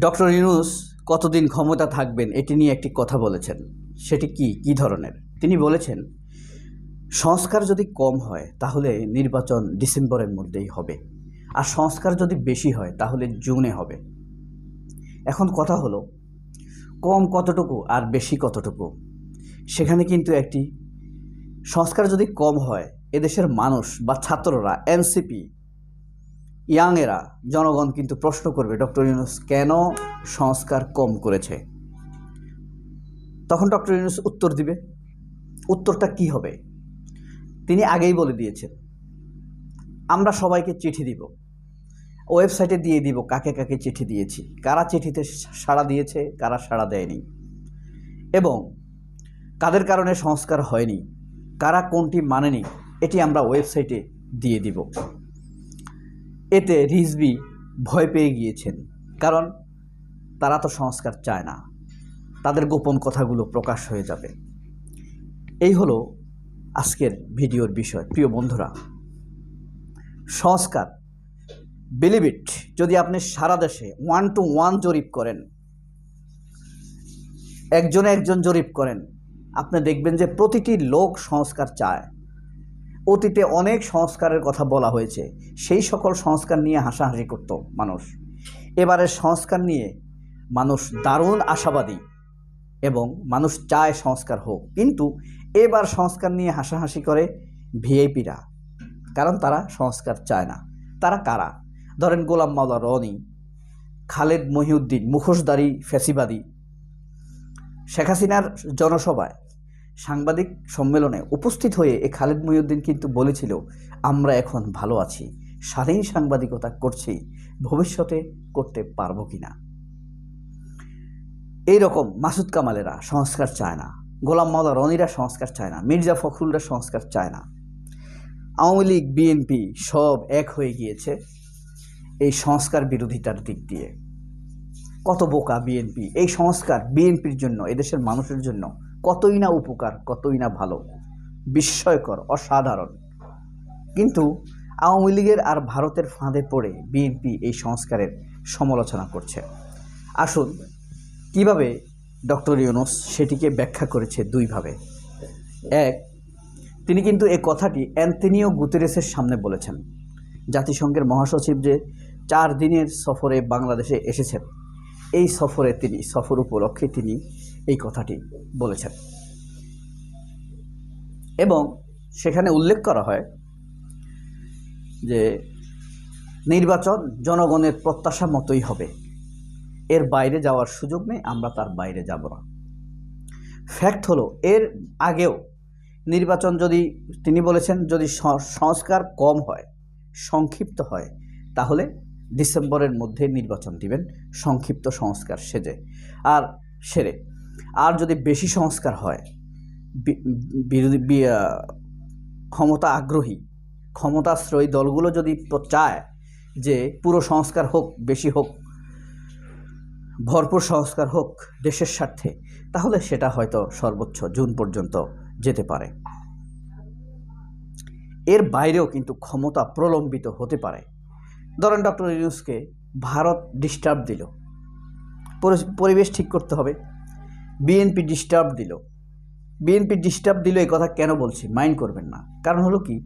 Doctor Yunus কতদিন ক্ষমতা থাকবেন এটি নিয়ে একটি কথা বলেছেন। সেটি কি? কি ধরনের? তিনি বলেছেন, সংস্কার যদি কম হয়, তাহলে নির্বাচন ডিসেম্বরের মধ্যেই হবে। আর সংস্কার যদি বেশি হয়, তাহলে জুনে হবে। এখন কথা হলো, কম কতটুকু আর বেশি কতটুকু? সেখানে কিন্তু একটি, সংস্কার যদি কম হয়, এদেশের মানুষ বা ছাত্ররা, এনসিপি ইয়াংয়েরা জনগণ কিন্তু প্রশ্ন করবে, ডক্টর ইউনুস কেন সংস্কার কম করেছে? তখন ডক্টর ইউনুস উত্তর দিবে, উত্তরটা কি হবে? তিনি আগেই বলে দিয়েছেন, আমরা সবাইকে চিঠি দিব, ওয়েবসাইটে দিয়ে দিব কাকে কাকে চিঠি দিয়েছি, কারা চিঠিতে সাড়া দিয়েছে, কারা সাড়া দেয়নি, এবং কাদের কারণে সংস্কার হয়নি, কারা কোনটি মানেনি, এটি আমরা ওয়েবসাইটে দিয়ে দিব। এতে রিজবি ভয় পেয়ে গিয়েছেন, কারণ তারা তো সংস্কার চায় না। তাদের গোপন কথাগুলো প্রকাশ হয়ে যাবে। এই হলো আজকের ভিডিওর বিষয়। প্রিয় বন্ধুরা, সংস্কার বিলিভ যদি আপনি সারা দেশে ওয়ান টু ওয়ান জরিপ করেন, একজনে একজন জরিপ করেন, আপনি দেখবেন যে প্রতিটি লোক সংস্কার চায়। অতীতে অনেক সংস্কারের কথা বলা হয়েছে। সেই সকল সংস্কার নিয়ে হাসাহাসি করত মানুষ। এবারের সংস্কার নিয়ে মানুষ দারুণ আশাবাদী এবং মানুষ চায় সংস্কার হোক। কিন্তু এবার সংস্কার নিয়ে হাসাহাসি করে ভিআইপিরা। কারণ তারা সংস্কার চায় না। তারা কারা? ধরেন গোলাম মাওলা রনি, খালেদ মহিউদ্দিন মুখোশদারি ফ্যাসিবাদী, শেখ হাসিনার জনসভায় সাংবাদিক সম্মেলনে উপস্থিত হয়ে এ খালেদ মহিউদ্দিন কিন্তু বলেছিল, আমরা এখন ভালো আছি, স্বাধীন সাংবাদিকতা করছি, ভবিষ্যতে করতে পারব কি না এইরকম মাসুদ কামালেরা সংস্কার চায় না, গোলাম মাওলা রনিরা সংস্কার চায় না, মির্জা ফখরুলরা সংস্কার চায় না। আওয়ামী লীগ, বিএনপি সব এক হয়ে গিয়েছে এই সংস্কার বিরোধিতার দিক দিয়ে। কত বোকা বিএনপি, এই সংস্কার বিএনপির জন্য, এদেশের মানুষের জন্য কতই না উপকার, কতই না ভালো, বিস্ময়কর, অসাধারণ। কিন্তু আওয়ামী লীগের আর ভারতের ফাঁদে পড়ে বিএনপি এই সংস্কারের সমালোচনা করছে। আসুন, কীভাবে ডক্টর ইউনুস সেটিকে ব্যাখ্যা করেছে দুইভাবে? এক, তিনি কিন্তু এই কথাটি অ্যান্টনিও গুতেরেসের সামনে বলেছেন। জাতিসংঘের মহাসচিব যে চার দিনের সফরে বাংলাদেশে এসেছেন, এই সফরে তিনি, সফর উপলক্ষে তিনি এই কথাটি বলেছেন। এবং সেখানে উল্লেখ করা হয় যে নির্বাচন জনগণের প্রত্যাশা মতোই হবে। এর বাইরে যাওয়ার সুযোগ নেই, আমরা তার বাইরে যাব না। ফ্যাক্ট হলো, এর আগেও নির্বাচন যদি তিনি বলেছেন, যদি সংস্কার কম হয়, সংক্ষিপ্ত হয়, তাহলে ডিসেম্বরের মধ্যে নির্বাচন দিবেন, সংক্ষিপ্ত সংস্কার সেজে। আর সেরে আর যদি বেশি সংস্কার হয় বিরোধী ক্ষমতা আগ্রহী, ক্ষমতাশ্রয়ী দলগুলো যদি চায় যে পুরো সংস্কার হোক, বেশি হোক, ভরপুর সংস্কার হোক দেশের স্বার্থে, তাহলে সেটা হয়তো সর্বোচ্চ জুন পর্যন্ত যেতে পারে। এর বাইরেও কিন্তু ক্ষমতা প্রলম্বিত হতে পারে। ধরেন ডক্টর ইউনুসকে ভারত ডিস্টার্ব দিল। পরিবেশ ঠিক করতে হবে। বিএনপি ডিস্টার্ব দিল। বিএনপি ডিস্টার্ব দিল এই কথা কেন বলছি? মাইন্ড করবেন না। কারণ হলো কি?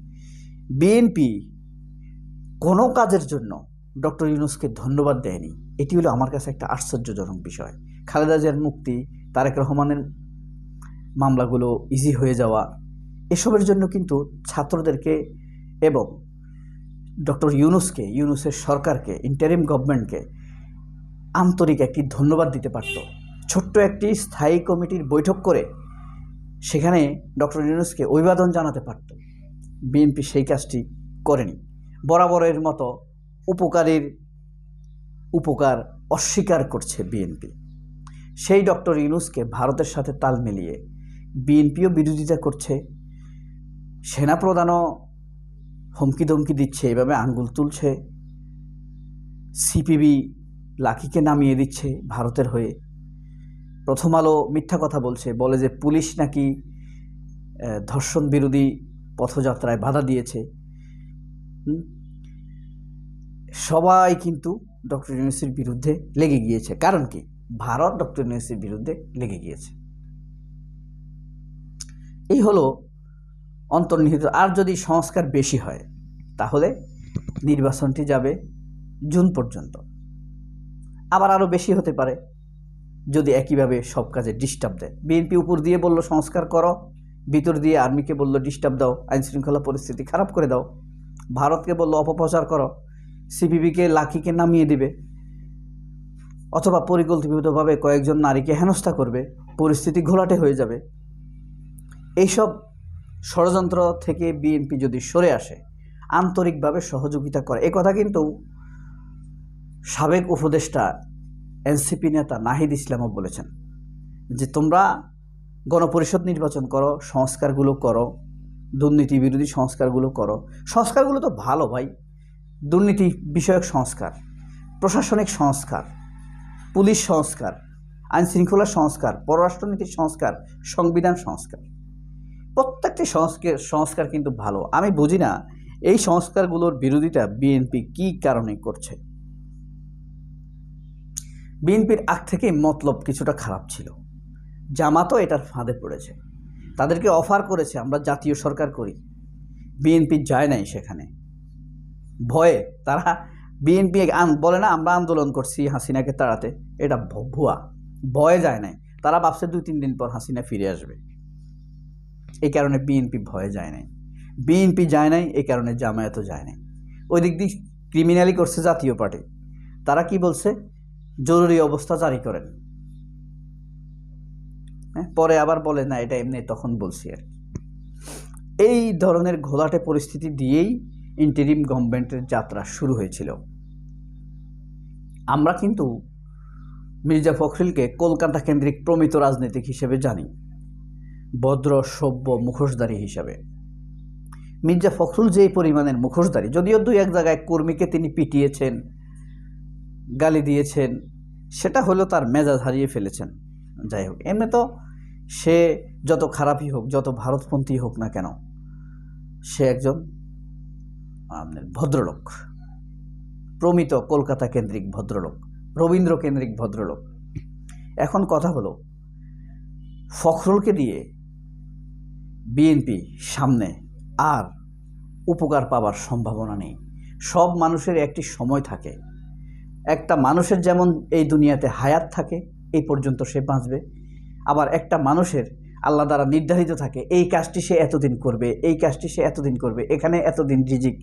বিএনপি কোনো কাজের জন্য ডক্টর ইউনুসকে ধন্যবাদ দেয়নি। এটি হলো আমার কাছে একটা আশ্চর্যজনক বিষয়। খালেদা জিয়ার মুক্তি, তারেক রহমানের মামলাগুলো ইজি হয়ে যাওয়া, এসবের জন্য কিন্তু ছাত্রদেরকে এবং ডক্টর ইউনুসকে, ইউনুসের সরকারকে ইন্টারিম গভর্নমেন্টকে আন্তরিক একটি ধন্যবাদ দিতে পারত। ছোট্ট একটি স্থায়ী কমিটির বৈঠক করে সেখানে ডক্টর ইউনুসকে অভিবাদন জানাতে পারত। বিএনপি সেই কাজটি করেনি। বরাবরের মতো উপকারীর উপকার অস্বীকার করছে বিএনপি। সেই ডক্টর ইউনুসকে ভারতের সাথে তাল মিলিয়ে বিএনপিও বিরোধিতা করছে। সেনাপ্রধানও হুমকি ধমকি দিচ্ছে, এভাবে আঙ্গুল তুলছে। সিপিবি লাকিকে নামিয়ে দিচ্ছে ভারতের হয়ে। প্রথম আলো মিথ্যা কথা বলছে, বলে যে পুলিশ নাকি ধর্ষণ বিরোধী পথযাত্রায় বাধা দিয়েছে। সবাই কিন্তু ডক্টর ইউনুসের বিরুদ্ধে লেগে গিয়েছে। কারণ কি? ভারত ডক্টর ইউনুসের বিরুদ্ধে লেগে গিয়েছে। এই হলো অন্তর্নিহিত। আর যদি সংস্কার বেশি হয়, তাহলে নির্বাচনটি যাবে জুন পর্যন্ত। আবার আরও বেশি হতে পারে। যদি একইভাবে সব কাজে ডিস্টার্ব দেয়। বিএনপি উপর দিয়ে বলল, সংস্কার করো। ভিতর দিয়ে আর্মিকে বলল ডিস্টার্ব দাও। আইন শৃঙ্খলা পরিস্থিতি খারাপ করে দাও। ভারতকে বলল, অপপ্রচার করো। সিপিবিকে লাখিকে নামিয়ে দিবে। অথবা পরিকল্পিতভাবে কয়েকজন নারীকে হেনস্থা করবে। পরিস্থিতি ঘোলাটে হয়ে যাবে। এইসব ষড়যন্ত্র থেকে বিএনপি যদি সরে আসে, আন্তরিকভাবে সহযোগিতা করে। এ কথা কিন্তু সাবেক উপদেষ্টা এনসিপি নেতা নাহিদ ইসলামও বলেছেন যে তোমরা গণপরিষদ নির্বাচন করো, সংস্কারগুলো করো দুর্নীতি বিরোধী সংস্কারগুলো করো। সংস্কারগুলো তো ভালো ভাই। দুর্নীতি বিষয়ক সংস্কার, প্রশাসনিক সংস্কার, পুলিশ সংস্কার আইন শৃঙ্খলা সংস্কার, পররাষ্ট্রনীতির সংস্কার, সংবিধান সংস্কার। প্রত্যেকটি সংস্কার সংস্কার কিন্তু ভালো। আমি বুঝি না এই সংস্কারগুলোর বিরোধিতা বিএনপি কী কারণে করছে? বিএনপির আগ থেকেই মতলব কিছুটা খারাপ ছিল। জামাতও এটার ফাঁদে পড়েছে। তাদেরকে অফার করেছে, আমরা জাতীয় সরকার করি। বিএনপি যায় নাই সেখানে। ভয়ে তারা বিএনপি বলে না, আমরা আন্দোলন করছি হাসিনাকে তাড়াতে। এটা ভুয়া। ভয়ে যায় নাই। তারা ভাবছে দুই, তিন দিন পর হাসিনা ফিরে আসবে। এই কারণে বিএনপি ভয়ে যায় নাই। বিএনপি যায় নাই, এই কারণে জামায়াতও যায় নাই। ওই দিক দিয়ে ক্রিমিনালি করছে জাতীয় পার্টি। তারা কি বলছে? জরুরি অবস্থা জারি করেন। হ্যাঁ পরে আবার বলে, না, এটা এমনি, তখন বলছি আর এই ধরনের ঘোলাটে পরিস্থিতি দিয়েই ইন্টারিম গভর্নমেন্টের যাত্রা শুরু হয়েছিল। আমরা কিন্তু মির্জা ফখরুলকে কলকাতা কেন্দ্রিক প্রমিত রাজনীতিক হিসেবে জানি, ভদ্র, সভ্য, মুখোশধারী হিসাবে। মির্জা ফখরুল যেই পরিমাণের মুখোশধারী, যদিও দুই এক জায়গায় কর্মীকে তিনি পিটিয়েছেন গালি দিয়েছেন, সেটা হলো তার মেজাজ হারিয়ে ফেলেছেন। যাই হোক, এমনি তো সে যত খারাপই হোক, যত ভারতপন্থী হোক না কেন, সে একজন আপনার ভদ্রলোক, প্রমিত কলকাতা কেন্দ্রিক ভদ্রলোক, রবীন্দ্র কেন্দ্রিক ভদ্রলোক। এখন কথা হলো, ফখরুলকে দিয়ে বিএনপি সামনে আর উপকার পাবার সম্ভাবনা নেই। সব মানুষের একটি সময় থাকে একটা মানুষের যেমন এই দুনিয়াতে হায়াত থাকে, এই পর্যন্ত সে বাঁচবে। আবার একটা মানুষের আল্লাহ দ্বারা নির্ধারিত থাকে, এই কাজটি সে এতদিন করবে, এই কাজটি সে এতদিন করবে, এখানে এতদিন রিজিক